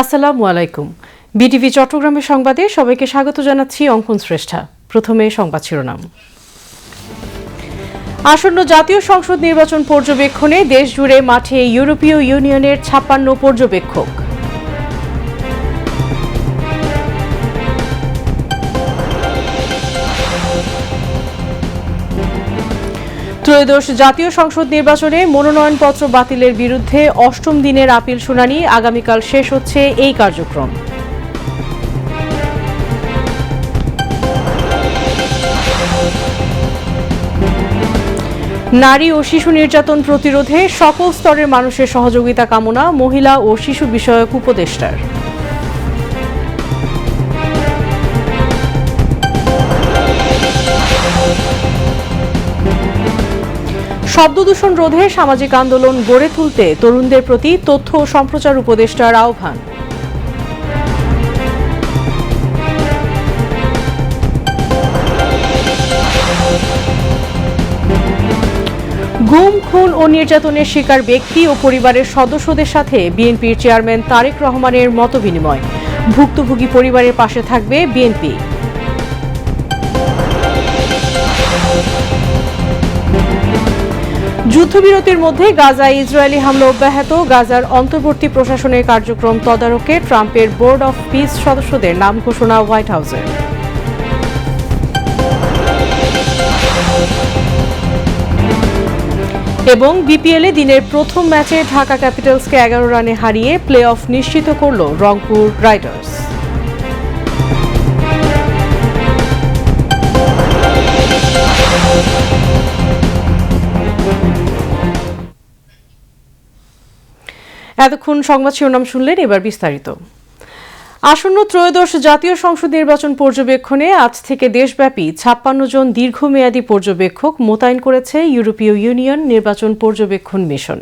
আসসালামু আলাইকুম। বিটিভি চট্টগ্রামের সংবাদে সবাইকে স্বাগত জানাচ্ছি অঙ্কন শ্রেষ্ঠা। প্রথমে সংবাদ শিরোনাম। আসন্ন জাতীয় সংসদ নির্বাচন পর্যবেক্ষণে দেশ জুড়ে মাঠে ইউরোপীয় ইউনিয়নের ছাপ্পান্ন পর্যবেক্ষক। ত্রয়োদশ জাতীয় সংসদ নির্বাচনে মনোনয়নপত্র বাতিলের বিরুদ্ধে অষ্টম দিনের আপিল শুনানি আগামীকাল শেষ হচ্ছে এই কার্যক্রম। নারী ও শিশু নির্যাতন প্রতিরোধে সকল স্তরের মানুষের সহযোগিতা কামনা মহিলা ও শিশু বিষয়ক উপদেষ্টার। শব্দ দূষণ রোধে সামাজিক আন্দোলন গড়ে তুলতে তরুণদের প্রতি তথ্য ও সম্প্রচার উপদেষ্টার আহ্বান। গুম, খুন ও নির্যাতনের শিকার ব্যক্তি ও পরিবারের সদস্যদের সাথে বিএনপির চেয়ারম্যান তারেক রহমানের মতবিনিময়। ভুক্তভোগী পরিবারের পাশে থাকবে বিএনপি। যুদ্ধবিরতির মধ্যে গাজায় ইসরায়েলি হামলা অব্যাহত। গাজার অন্তর্বর্তী প্রশাসনের কার্যক্রম তদারকে ট্রাম্পের বোর্ড অফ পিস সদস্যদের নাম ঘোষণা হোয়াইট হাউসের এবং বিপিএলে দিনের প্রথম ম্যাচে ঢাকা ক্যাপিটালসকে এগারো রানে হারিয়ে প্লে অফ নিশ্চিত করল রংপুর রাইডার্স। এতক্ষণ সংবাদ শিরোনাম শুনলেন এবার বিস্তারিত। আসন্ন ত্রয়োদশ জাতীয় সংসদ নির্বাচন পর্যবেক্ষণে আজ থেকে দেশব্যাপী ছাপ্পান্ন জন দীর্ঘমেয়াদী পর্যবেক্ষক মোতায়েন করেছে ইউরোপীয় ইউনিয়ন নির্বাচন পর্যবেক্ষণ মিশন।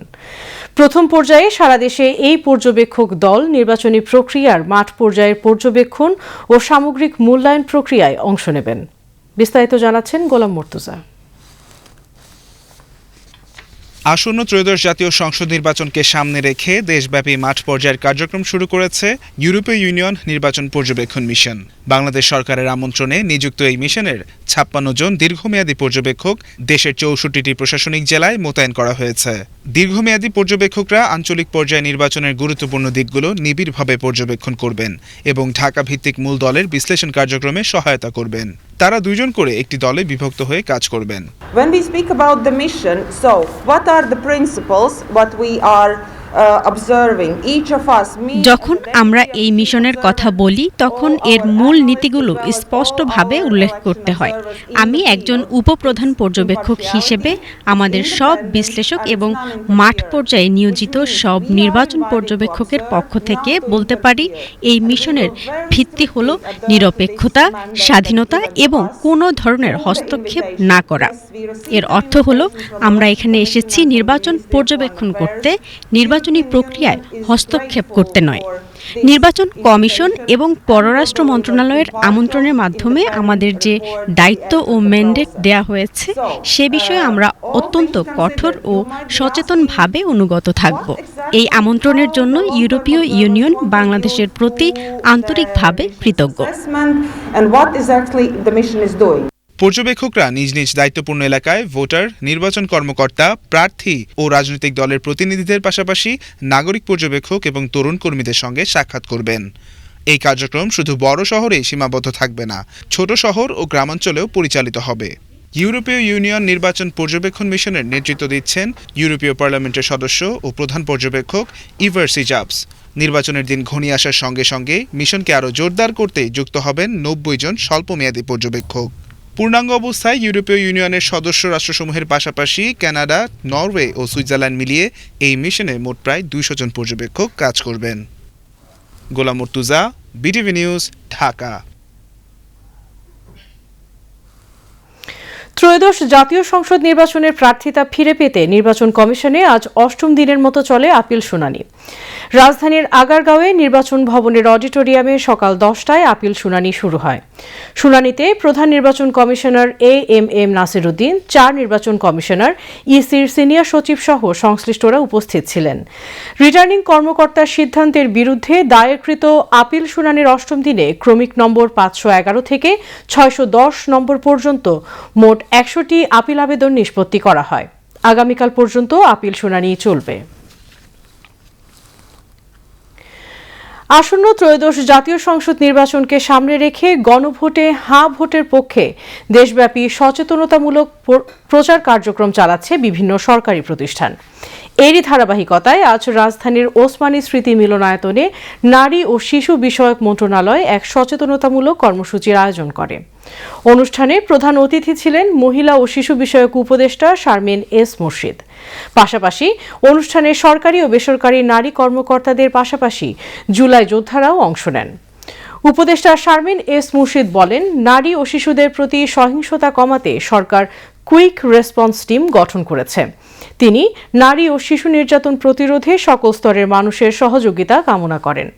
প্রথম পর্যায়ে সারা দেশে এই পর্যবেক্ষক দল নির্বাচনী প্রক্রিয়ার মাঠ পর্যায়ের পর্যবেক্ষণ ও সামগ্রিক মূল্যায়ন প্রক্রিয়ায় অংশ নেবেন। বিস্তারিত জানাচ্ছেন গোলাম মর্তুজা। আসন্ন ত্রয়োদশ জাতীয় সংসদ নির্বাচনকে সামনে রেখে দেশব্যাপী মাঠ পর্যায়ের কার্যক্রম শুরু করেছে ইউরোপীয় ইউনিয়ন নির্বাচন পর্যবেক্ষণ মিশন। বাংলাদেশ সরকারের আমন্ত্রণে নিযুক্ত এই মিশনের ছাপ্পান্ন জন দীর্ঘমেয়াদী পর্যবেক্ষক দেশের চৌষট্টিটি প্রশাসনিক জেলায় মোতায়েন করা হয়েছে। দীর্ঘমেয়াদী পর্যবেক্ষকরা আঞ্চলিক পর্যায়ে নির্বাচনের গুরুত্বপূর্ণ দিকগুলো নিবিড়ভাবে পর্যবেক্ষণ করবেন এবং ঢাকা ভিত্তিক মূল দলের বিশ্লেষণ কার্যক্রমে সহায়তা করবেন। তারা দুইজন করে একটি দলে বিভক্ত হয়ে কাজ করবেন When we speak about the mission, so what are the principles what we are uh, যখন আমরা এই মিশনের কথা বলি তখন এর মূল নীতিগুলো স্পষ্টভাবে উল্লেখ করতে হয়। আমি একজন উপপ্রধান পর্যবেক্ষক হিসেবে আমাদের সব বিশ্লেষক এবং মাঠ পর্যায়ে নিয়োজিত সব নির্বাচন পর্যবেক্ষকের পক্ষ থেকে বলতে পারি এই মিশনের ভিত্তি হল নিরপেক্ষতা স্বাধীনতা এবং কোনো ধরনের হস্তক্ষেপ না করা। এর অর্থ হলো আমরা এখানে এসেছি নির্বাচন পর্যবেক্ষণ করতে। নির্বাচনী প্রক্রিয়ায় হস্তক্ষেপ করতে নয়। নির্বাচন কমিশন এবং পররাষ্ট্র মন্ত্রণালয়ের আমন্ত্রণের মাধ্যমে আমাদের যে দায়িত্ব ও ম্যান্ডেট দেয়া হয়েছে, সে বিষয়ে আমরা অত্যন্ত কঠোর ও সচেতনভাবে অনুগত থাকব। এই আমন্ত্রণের জন্য ইউরোপীয় ইউনিয়ন বাংলাদেশের প্রতি আন্তরিকভাবে কৃতজ্ঞ। পর্যবেক্ষকরা নিজ নিজ দায়িত্বপূর্ণ এলাকায় ভোটার, নির্বাচন কর্মকর্তা, প্রার্থী ও রাজনৈতিক দলের প্রতিনিধিদের পাশাপাশি নাগরিক পর্যবেক্ষক এবং তরুণ কর্মীদের সঙ্গে সাক্ষাৎ করবেন। এই কার্যক্রম শুধু বড় শহরেই সীমাবদ্ধ থাকবে না, ছোট শহর ও গ্রামাঞ্চলেও পরিচালিত হবে। ইউরোপীয় ইউনিয়ন নির্বাচন পর্যবেক্ষণ মিশনের নেতৃত্ব দিচ্ছেন ইউরোপীয় পার্লামেন্টের সদস্য ও প্রধান পর্যবেক্ষক ইভার সিজাবস নির্বাচনের দিন ঘনিয়ে আসার সঙ্গে সঙ্গে মিশনকে আরও জোরদার করতে যুক্ত হবেন নব্বই জন স্বল্পমেয়াদী পর্যবেক্ষক। পূর্ণাঙ্গ অবস্থায় ইউরোপীয় ইউনিয়নের সদস্য রাষ্ট্রসমূহের পাশাপাশি কানাডা, নরওয়ে ও সুইজারল্যান্ড মিলিয়ে এই মিশনে মোট প্রায় দুইশো জন পর্যবেক্ষক কাজ করবেন। Golam Mortuza, BTV news, Dhaka. ত্রয়োদশ জাতীয় সংসদ নির্বাচনের প্রার্থিতা ফিরে পেতে নির্বাচন কমিশনে আজ অষ্টম দিনের মতো চলে আপিল শুনানি। রাজধানীর আগারগাঁওয়ে নির্বাচন ভবনের অডিটোরিয়ামে সকাল দশটায় আপিল শুনানি শুরু হয়। শুনানিতে প্রধান নির্বাচন commissioner A M M Nasiruddin, চার নির্বাচন কমিশনার ইসির সিনিয়র সচিব সহ সংশ্লিষ্টরা উপস্থিত ছিলেন। রিটার্নিং কর্মকর্তার সিদ্ধান্তের বিরুদ্ধে দায়েরকৃত আপিল শুনানির অষ্টম দিনে ক্রমিক নম্বর পাঁচশো এগারো থেকে ছয়শো দশ নম্বর পর্যন্ত মোট একশোটি আপিল আবেদন নিষ্পত্তি করা হয়। আগামীকাল পর্যন্ত আপিল শুনানি চলবে। আসন্ন ত্রয়োদশ জাতীয় সংসদ নির্বাচনকে সামনে রেখে গণভোটে হা ভোটের পক্ষে দেশব্যাপী সচেতনতামূলক প্রচার কার্যক্রম চালাচ্ছে বিভিন্ন সরকারি প্রতিষ্ঠান। এরই ধারাবাহিকতায় আজ রাজধানীর ওসমানী স্মৃতি মিলনায়তনে নারী ও শিশু বিষয়ক মন্ত্রণালয় এক সচেতনতামূলক কর্মসূচির আয়োজন করে। অনুষ্ঠানে প্রধান অতিথি ছিলেন মহিলা ও শিশু বিষয়ক উপদেষ্টা শারমিন এস মুর্শিদ। পাশাপাশি অনুষ্ঠানে সরকারি ও বেসরকারি নারী কর্মকর্তাদের পাশাপাশি জুলাই যোদ্ধারাও অংশ নেন। উপদেষ্টা শারমিন এস মুর্শিদ বলেন, নারী ও শিশুদের প্রতি সহিংসতা কমাতে সরকার কুইক রেসপন্স টিম গঠন করেছে। তিনি নারী ও শিশু নির্যাতন প্রতিরোধে সকল স্তরের মানুষের সহযোগিতা কামনা করেন।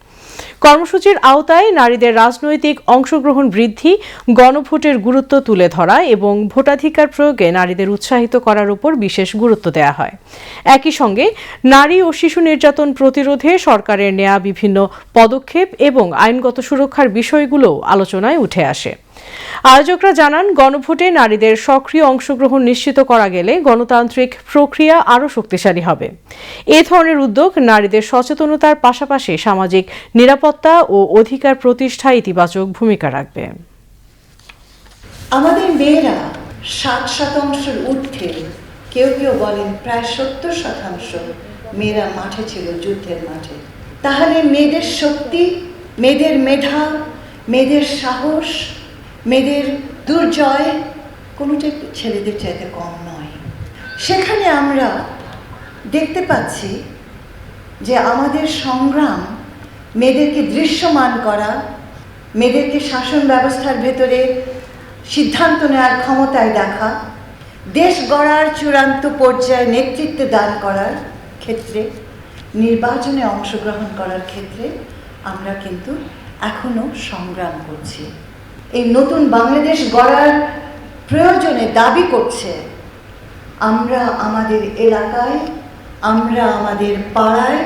কর্মসূচির আওতায় নারীদের রাজনৈতিক অংশগ্রহণ বৃদ্ধি, গণভোটের গুরুত্ব তুলে ধরা এবং ভোটাধিকার প্রয়োগে নারীদের উৎসাহিত করার উপর বিশেষ গুরুত্ব দেওয়া হয়। একই সঙ্গে, নারী ও শিশু নির্যাতন প্রতিরোধে সরকারের নেয়া বিভিন্ন পদক্ষেপ এবং আইনগত সুরক্ষার বিষয়গুলোও আলোচনায় উঠে আসে। আয়োজকরা জানান, গণভোটে নারীদের সক্রিয় অংশগ্রহণ নিশ্চিত করা গেলে গণতান্ত্রিক প্রক্রিয়া আরও শক্তিশালী হবে। এ ধরনের উদ্যোগ নারীদের সচেতনতার পাশাপাশি সামাজিক নিরাপত্তা ও অধিকার প্রতিষ্ঠায় ইতিবাচক ভূমিকা রাখবে। আমাদের মেয়েরা ষাট শতাংশের ঊর্ধ্বে, কেউ কেউ বলেন প্রায় সত্তর শতাংশ মেয়েরা মাঠে ছিল যুদ্ধের মাঠে। তাহলে মেয়েদের শক্তি, মেয়েদের মেধা, মেয়েদের সাহস মেয়েদের দুর্জয় কোনোটাই ছেলেদের চাইতে কম নয়। সেখানে আমরা দেখতে পাচ্ছি যে আমাদের সংগ্রাম মেয়েদেরকে দৃশ্যমান করা, মেয়েদেরকে শাসন ব্যবস্থার ভেতরে সিদ্ধান্ত নেওয়ার ক্ষমতায় দেখা, দেশ গড়ার চূড়ান্ত পর্যায়ে নেতৃত্ব দান করার ক্ষেত্রে, নির্বাচনে অংশগ্রহণ করার ক্ষেত্রে আমরা কিন্তু এখনও সংগ্রাম করছি। এই নতুন বাংলাদেশ গড়ার প্রয়োজনে দাবি করছে, আমরা আমাদের এলাকায়, আমরা আমাদের পাড়ায়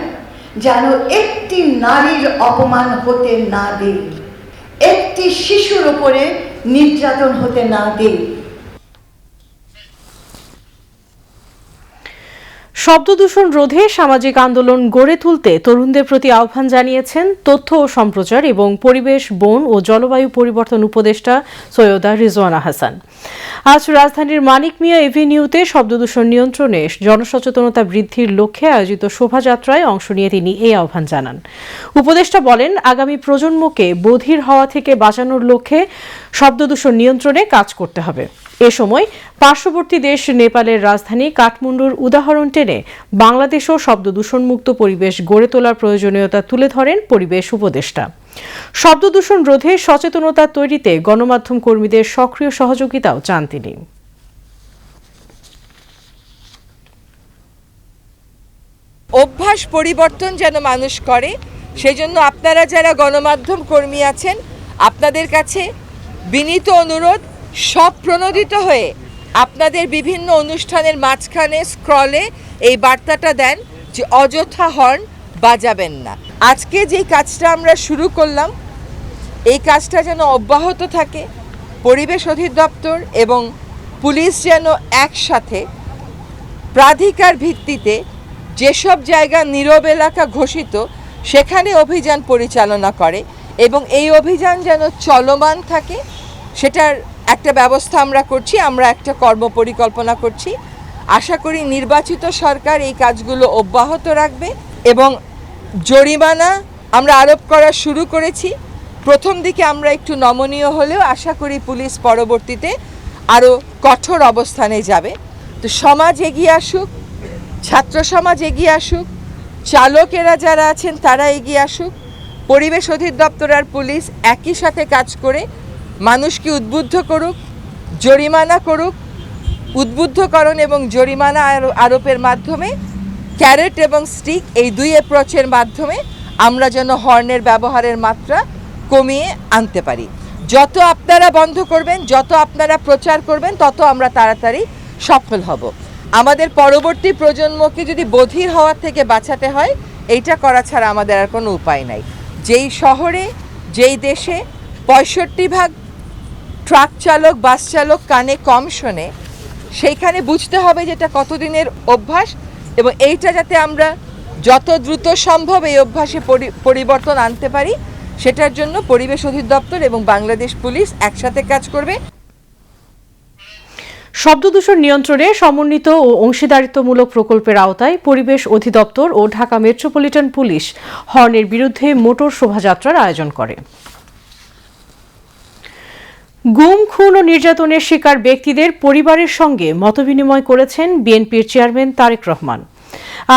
যেন একটি নারীর অপমান হতে না দেই, একটি শিশুর ওপরে নির্যাতন হতে না দেই। শব্দ দূষণ রোধে সামাজিক আন্দোলন গড়ে তুলতে তরুণদের প্রতি আহ্বান জানিয়েছেন তথ্য ও সম্প্রচার এবং পরিবেশ, বন ও জলবায়ু পরিবর্তন উপদেষ্টা সৈয়দা রিজওয়ানা হাসান। আজ রাজধানীর মানিক মিয়া এভিনিউতে শব্দ দূষণ নিয়ন্ত্রণে জনসচেতনতা বৃদ্ধির লক্ষ্যে আয়োজিত শোভাযাত্রায় অংশ নিয়ে তিনি এই আহ্বান জানান। উপদেষ্টা বলেন, আগামী প্রজন্মকে বধির হওয়া থেকে বাঁচানোর লক্ষ্যে শব্দ দূষণ নিয়ন্ত্রণে কাজ করতে হবে। এ সময় পার্শ্ববর্তী দেশ নেপালের রাজধানী কাঠমান্ডুর উদাহরণ টেনে বাংলাদেশও শব্দ দূষণমুক্ত পরিবেশ গড়ে তোলার প্রয়োজনীয়তা তুলে ধরেন পরিবেশ উপদেষ্টা। শব্দ দূষণ রোধে সচেতনতা তৈরিতে গণমাধ্যম কর্মীদের সক্রিয় সহযোগিতাও চান তিনি। অভ্যাস পরিবর্তন যেন মানুষ করে সেই জন্য আপনারা যারা গণমাধ্যম কর্মী আছেন, আপনাদের কাছে বিনীত অনুরোধ সব প্রণোদিত হয়ে আপনাদের বিভিন্ন অনুষ্ঠানের মাঝখানে স্ক্রলে এই বার্তাটা দেন যে অযথা হর্ন বাজাবেন না। আজকে যেই কাজটা আমরা শুরু করলাম, এই কাজটা যেন অব্যাহত থাকে, পরিবেশ অধিদপ্তর এবং পুলিশ যেন একসাথে প্রাধিকার ভিত্তিতে যেসব জায়গা নীরব এলাকা ঘোষিত, সেখানে অভিযান পরিচালনা করে এবং এই অভিযান যেন চলমান থাকে, সেটার একটা ব্যবস্থা আমরা করছি, আমরা একটা কর্মপরিকল্পনা করছি। আশা করি নির্বাচিত সরকার এই কাজগুলো অব্যাহত রাখবে এবং জরিমানা আমরা আরোপ করা শুরু করেছি। প্রথম দিকে আমরা একটু নমনীয় হলেও আশা করি পুলিশ পরবর্তীতে আরও কঠোর অবস্থানে যাবে। তো সমাজ এগিয়ে আসুক, ছাত্র সমাজ এগিয়ে আসুক, চালকেরা যারা আছেন তারা এগিয়ে আসুক, পরিবেশ অধিদপ্তর আর পুলিশ একই সাথে কাজ করে মানুষকে উদ্বুদ্ধ করুক, জরিমানা করুক উদ্বুদ্ধকরণ এবং জরিমানা আরো- আরোপের মাধ্যমে ক্যারেট এবং স্টিক এই দুই অ্যাপ্রোচের মাধ্যমে আমরা যেন হর্নের ব্যবহারের মাত্রা কমিয়ে আনতে পারি। যত আপনারা বন্ধ করবেন, যত আপনারা প্রচার করবেন, তত আমরা তাড়াতাড়ি সফল হব। আমাদের পরবর্তী প্রজন্মকে যদি বধির হওয়ার থেকে বাঁচাতে হয়, এইটা করা ছাড়া আমাদের আর কোনো উপায় নাই। যেই শহরে, যেই দেশে পঁয়ষট্টি ভাগ ট্রাক চালক, বাস চালক কানে কম শোনে। সেইখানে বুঝতে হবে যে এটা কতদিনের অভ্যাস এবং এইটা যাতে আমরা যত দ্রুত সম্ভব এই অভ্যাসে পরি- পরিবর্তন আনতে পারি, সেটার জন্য পরিবেশ অধিদপ্তর এবং বাংলাদেশ পুলিশ একসাথে কাজ করবে। শব্দদূষণ নিয়ন্ত্রণে সমন্বিত ও অংশীদারিত্বমূলক প্রকল্পের আওতায় পরিবেশ অধিদপ্তর ও ঢাকা মেট্রোপলিটন পুলিশ হর্নের বিরুদ্ধে মোটর শোভাযাত্রার আয়োজন করে। গুম, খুন ও নির্যাতনের শিকার ব্যক্তিদের পরিবারের সঙ্গে মতবিনিময় করেছেন বিএনপির চেয়ারম্যান তারেক রহমান।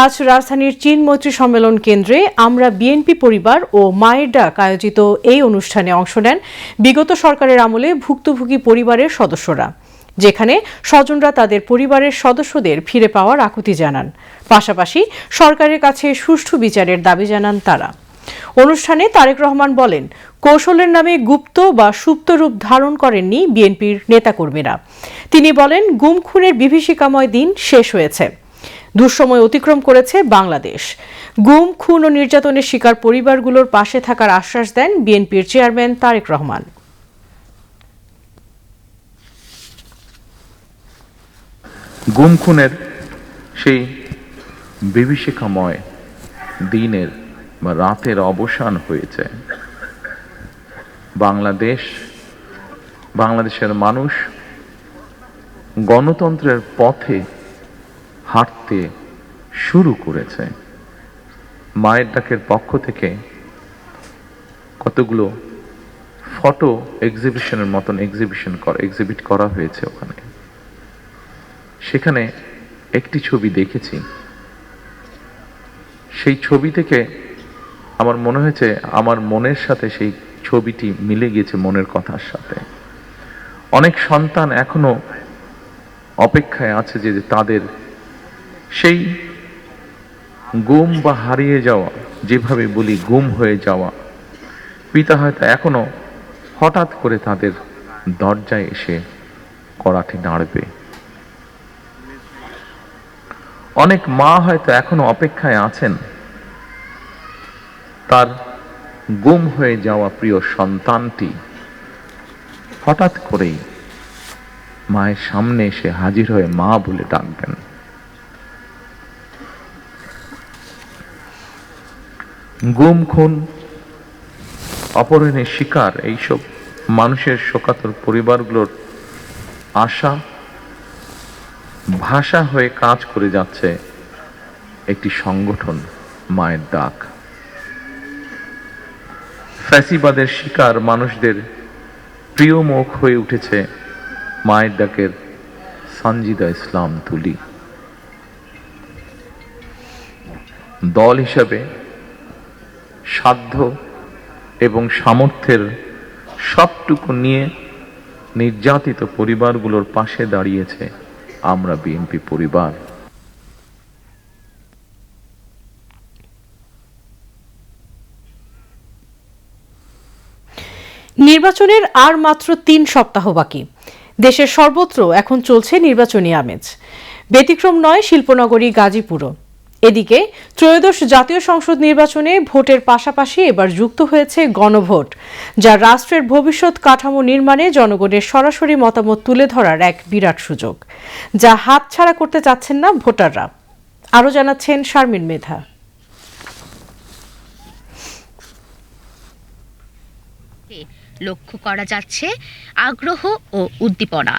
আজ রাজধানীর চীন মৈত্রী সম্মেলন কেন্দ্রে আমরা বিএনপি পরিবার ও মায়ের ডাক আয়োজিত এই অনুষ্ঠানে অংশ নেন বিগত সরকারের আমলে ভুক্তভোগী পরিবারের সদস্যরা, যেখানে স্বজনরা তাদের পরিবারের সদস্যদের ফিরে পাওয়ার আকুতি জানান। পাশাপাশি সরকারের কাছে সুষ্ঠু বিচারের দাবি জানান তারা। অনুষ্ঠানে তারেক রহমান বলেন কৌশলের নামে গুপ্ত বা সুপ্ত রূপ ধারণ করেননি বিএনপির নেতাকর্মীরা। তিনি বলেন, গুম খুনের বিভীষিকাময় দিন শেষ হয়েছে। দুঃসময় অতিক্রম করেছে বাংলাদেশ। গুম, খুন ও নির্যাতনের শিকার পরিবারগুলোর পাশে থাকার আশ্বাস দেন বিএনপির চেয়ারম্যান তারেক রহমান। গুম খুনের সেই বিভীষিকাময় দিনের বা রাতের অবসান হয়েছে। বাংলাদেশ, বাংলাদেশের মানুষ গণতন্ত্রের পথে হাঁটতে শুরু করেছে। মায়ের ডাকের পক্ষ থেকে কতগুলো ফটো এক্সিবিশনের মতন এক্সিবিশন করা এক্সিবিট করা হয়েছে ওখানে। সেখানে একটি ছবি দেখেছি। সেই ছবি থেকে আমার মনে হয়েছে, আমার মনের সাথে সেই ছবিটি মিলে গিয়েছে মনের কথার সাথে। অনেক সন্তান এখনও অপেক্ষায় আছে যে তাদের সেই গুম বা হারিয়ে যাওয়া, যেভাবে বলি গুম হয়ে যাওয়া, পিতা হয়তো এখনও হঠাৎ করে তাদের দরজায় এসে করাটি নাড়বে। অনেক মা হয়তো এখনও অপেক্ষায় আছেন। তার গুম হয়ে যাওয়া প্রিয় সন্তানটি হঠাৎ করেই মায়ের সামনে এসে হাজির হয়ে মা বলে ডাকবেন। গুম, খুন, অপহরণের শিকার এইসব মানুষের শোকাতর পরিবারগুলোর আশা, ভাষা হয়ে কাজ করে যাচ্ছে একটি সংগঠন মায়ের ডাক। ফ্যাসিবাদের শিকার মানুষদের প্রিয় মুখ হয়ে উঠেছে মায়ের ডাকের সঞ্জিদা ইসলাম তুলি। দল হিসাবে সাধ্য এবং সামর্থ্যের সবটুকু নিয়ে নির্যাতিত পরিবারগুলোর পাশে দাঁড়িয়েছে আমরা বিএনপি পরিবার। নির্বাচনের আর মাত্র তিন সপ্তাহ বাকি। দেশের সর্বত্র এখন চলছে নির্বাচনী আমেজ। ব্যতিক্রম নয় শিল্পনগরী, গাজীপুরও। এদিকে ত্রয়োদশ জাতীয় সংসদ নির্বাচনে ভোটের পাশাপাশি এবার যুক্ত হয়েছে গণভোট, যা রাষ্ট্রের ভবিষ্যৎ কাঠামো নির্মাণে জনগণের সরাসরি মতামত তুলে ধরার এক বিরাট সুযোগ, যা হাতছাড়া করতে চাচ্ছেন না ভোটাররা। আরও জানাচ্ছেন শারমিন মেধা। লক্ষ্য করা যাচ্ছে আগ্রহ ও উদ্দীপনা।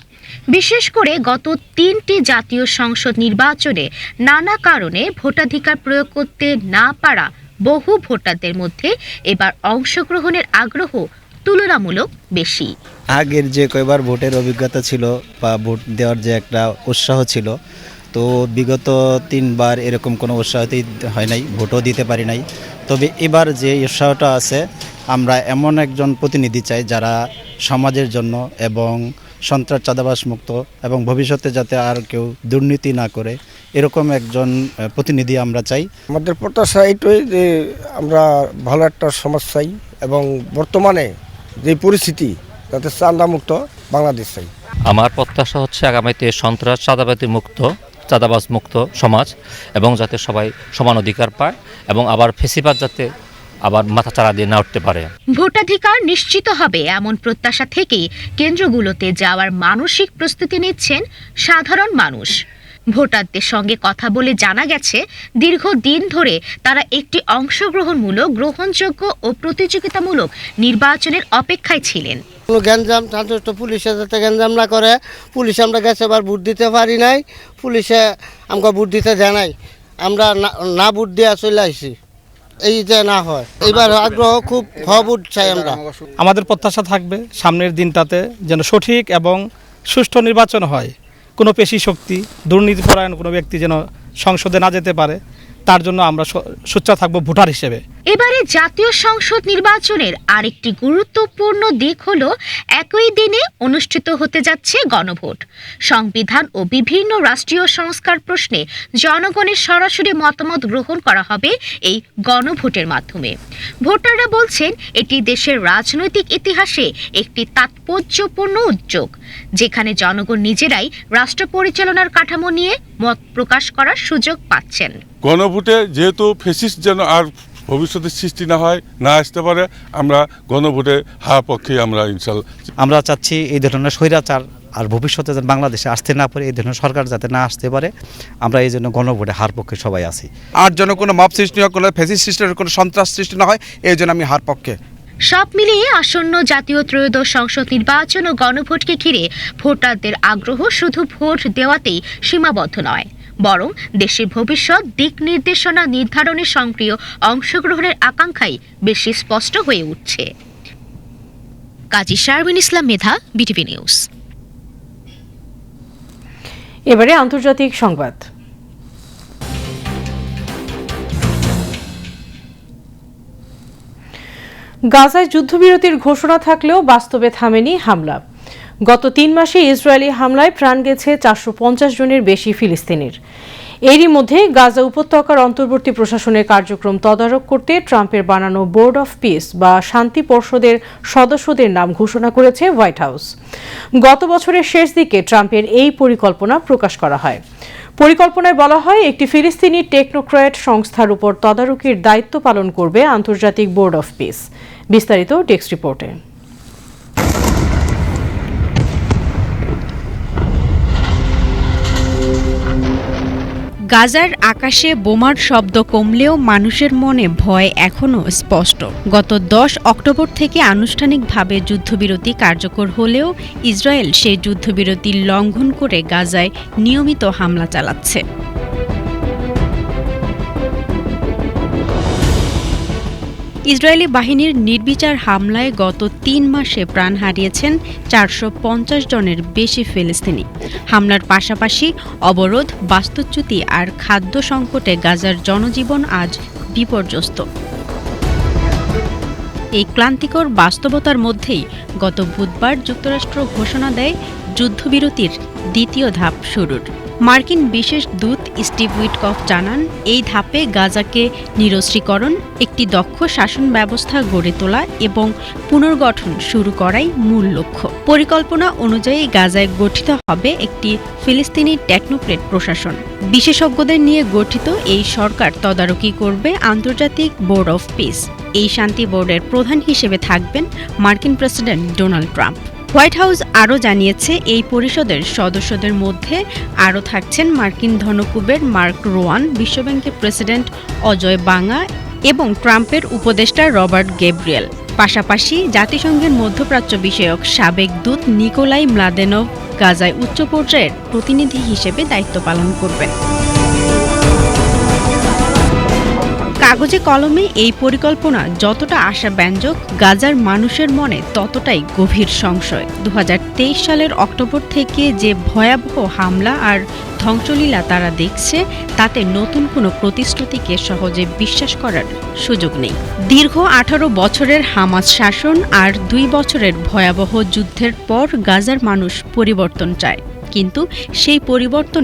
বিশেষ করে গত তিনটি জাতীয় সংসদ নির্বাচনে নানা কারণে ভোটাধিকার প্রয়োগ করতে না পারা বহু ভোটারদের মধ্যে এবার অংশগ্রহণের আগ্রহ তুলনামূলক বেশি। আগের যে কয়বার ভোটের অভিজ্ঞতা ছিল বা ভোট দেওয়ার যে একটা উৎসাহ ছিল তো বিগত তিনবার এরকম কোনো উৎসাহতেই হয় নাই ভোটও দিতে পারি নাই। তবে এবার যে উৎসাহটা আছে আমরা এমন একজন প্রতিনিধি চাই যারা সমাজের জন্য এবং সন্ত্রাস চাঁদাবাস মুক্ত এবং ভবিষ্যতে যাতে আর কেউ দুর্নীতি না করে এরকম একজন প্রতিনিধি আমরা চাই। আমাদের প্রত্যাশা এইটাই যে আমরা ভালো একটা সমাজ চাই এবং বর্তমানে যে পরিস্থিতি যাতে চাঁদামুক্ত বাংলাদেশ চাই। আমার প্রত্যাশা হচ্ছে আগামীতে সন্ত্রাস চাঁদাবাতি মুক্ত চাঁদাবাজ মুক্ত সমাজ এবং যাতে সবাই সমান অধিকার পায় এবং আবার ফেসিবাদ যাতে আবার মাথা চাড়া দিয়ে না উঠতে পারে। ভোটাধিকার নিশ্চিত হবে এমন প্রত্যাশা থেকেই কেন্দ্রগুলোতে যাওয়ার মানসিক প্রস্তুতি নিচ্ছেন সাধারণ মানুষ। ভোটারদের সঙ্গে কথা বলে জানা গেছে দীর্ঘদিন ধরে তারা একটি অংশগ্রহণমূলক গ্রহণযোগ্য ও প্রতিযোগিতামূলক নির্বাচনের অপেক্ষায় ছিলেন। কোনো গ্যাঞ্জাম শান্ত পুলিশে যাতে গ্যাঞ্জাম না করে পুলিশ আমরা গেছে এবার ভোট দিতে পারি নাই পুলিশে আমাকে ভোট দিতে দেয় নাই। আমরা না- না ভোট দিয়ে চলে আসি এই যে না হয়। এবার আগ্রহ খুব ভোট চাই আমরা। আমাদের প্রত্যাশা থাকবে সামনের দিনটাতে যেন সঠিক এবং সুষ্ঠু নির্বাচন হয়। কোনো পেশি শক্তি, দুর্নীতিপরায়ণ কোনো ব্যক্তি যেন সংসদে না যেতে পারে, তার জন্য আমরা সোচ্চা থাকব ভোটার হিসেবে। এবারে জাতীয় সংসদ নির্বাচনের আরেকটি গুরুত্বপূর্ণ দিক হলো, একই দিনে অনুষ্ঠিত হতে যাচ্ছে গণভোট। সংবিধান ও বিভিন্ন রাষ্ট্রীয় সংস্কার প্রশ্নে জনগণের সরাসরি মতামত গ্রহণ করা হবে এই গণভোটের মাধ্যমে। ভোটাররা বলছেন, এটি দেশের রাজনৈতিক ইতিহাসে একটি তাৎপর্যপূর্ণ উদ্যোগ, যেখানে জনগণ নিজেরাই রাষ্ট্র পরিচালনার কাঠামো নিয়ে মত প্রকাশ করার সুযোগ পাচ্ছেন। গণভোটে যেহেতু ফেসিস যেন আর ভবিষ্যতে সৃষ্টি না হয় না আসতে পারে আমরা গণভোটে হার পক্ষে আমরা ইনশাল আমরা চাচ্ছি এই ধরনের স্বৈরাচার আর ভবিষ্যতে যেন বাংলাদেশে আসতে না পারে এই ধরনের সরকার যাতে না আসতে পারে আমরা এই জন্য গণভোটে হার পক্ষে সবাই আছি। আর যেন কোনো মব সৃষ্টি হয় কোনো ফেসিস সৃষ্টির কোনো সন্ত্রাস সৃষ্টি না হয় এই জন্য আমি হার পক্ষে। সব মিলিয়ে আসন্ন জাতীয় ত্রয়োদশ সংসদ নির্বাচন ও গণভোটকে ঘিরে ভোটারদের আগ্রহ শুধু ভোট দেওয়াতেই সীমাবদ্ধ নয়। বরং দেশের ভবিষ্যৎ দিক নির্দেশনা নির্ধারণে সক্রিয় অংশগ্রহণের আকাঙ্ক্ষাই বেশি স্পষ্ট হয়ে উঠছে। Kazi Sharbin Islam Medha, BTV news. এবারে আন্তর্জাতিক সংবাদ। গাজায় যুদ্ধবিরতির ঘোষণা থাকলেও বাস্তবে থামেনি হামলা। গত তিন মাসে ইসরায়েলি হামলায় প্রাণ গেছে চারশো পঞ্চাশ জনের বেশি ফিলিস্তিনির। এরই মধ্যে গাজা উপত্যকার অন্তর্বর্তী প্রশাসনের কার্যক্রম তদারক করতে ট্রাম্পের বানানো বোর্ড অফ পিস বা শান্তি পর্ষদের সদস্যদের নাম ঘোষণা করেছে হোয়াইট হাউস। গত বছরের শেষ দিকে ট্রাম্পের এই পরিকল্পনা প্রকাশ করা হয়। পরিকল্পনায় বলা হয়, একটি ফিলিস্তিনি টেকনোক্রয়েট সংস্থার উপর তদারকির দায়িত্ব পালন করবে আন্তর্জাতিক বোর্ড অফ পিস। বিস্তারিত টেক্সট রিপোর্টে। গাজার আকাশে বোমার শব্দ কমলেও মানুষের মনে ভয় এখনও স্পষ্ট। গত দশ অক্টোবর থেকে আনুষ্ঠানিকভাবে যুদ্ধবিরতি কার্যকর হলেও ইসরায়েল সেই যুদ্ধবিরতি লঙ্ঘন করে গাজায় নিয়মিত হামলা চালাচ্ছে। ইসরায়েলি বাহিনীর নির্বিচার হামলায় গত তিন মাসে প্রাণ হারিয়েছেন চারশো পঞ্চাশ জনের বেশি ফিলিস্তিনি। হামলার পাশাপাশি অবরোধ, বাস্তুচ্যুতি আর খাদ্য সংকটে গাজার জনজীবন আজ বিপর্যস্ত। এই ক্লান্তিকর বাস্তবতার মধ্যেই গত বুধবার যুক্তরাষ্ট্র ঘোষণা দেয়, যুদ্ধবিরতির দ্বিতীয় ধাপ শুরুর। মার্কিন বিশেষ দূত স্টিভ উইটকফ জানান, এই ধাপে গাজাকে নিরস্ত্রীকরণ, একটি দক্ষ শাসন ব্যবস্থা গড়ে তোলা এবং পুনর্গঠন শুরু করাই মূল লক্ষ্য। পরিকল্পনা অনুযায়ী গাজায় গঠিত হবে একটি ফিলিস্তিনি টেকনোক্রেট প্রশাসন। বিশেষজ্ঞদের নিয়ে গঠিত এই সরকার তদারকি করবে আন্তর্জাতিক বোর্ড অফ পিস। এই শান্তি বোর্ডের প্রধান হিসেবে থাকবেন মার্কিন president Donald Trump. White House আরও জানিয়েছে, এই পরিষদের সদস্যদের মধ্যে আরও থাকছেন মার্কিন ধনকুবের মার্ক রোয়ান, বিশ্বব্যাংকের প্রেসিডেন্ট অজয় বাঙা এবং ট্রাম্পের উপদেষ্টা রবার্ট গেব্রিয়েল। পাশাপাশি জাতিসংঘের মধ্যপ্রাচ্য বিষয়ক সাবেক দূত নিকোলাই ম্লাদেনভ গাজায় উচ্চ পর্যায়ের প্রতিনিধি হিসেবে দায়িত্ব পালন করবেন। কাগজে কলমে এই পরিকল্পনা যতটা আশাব্যঞ্জক, গাজার মানুষের মনে ততটাই গভীর সংশয়। দু হাজার তেইশ সালের অক্টোবর থেকে যে ভয়াবহ হামলা আর ধ্বংসলীলা তারা দেখছে, তাতে নতুন কোনো প্রতিশ্রুতিকে সহজে বিশ্বাস করার সুযোগ নেই। দীর্ঘ আঠারো বছরের হামাজ শাসন আর দুই বছরের ভয়াবহ যুদ্ধের পর গাজার মানুষ পরিবর্তন চায়। কিন্তু সেই পরিবর্তন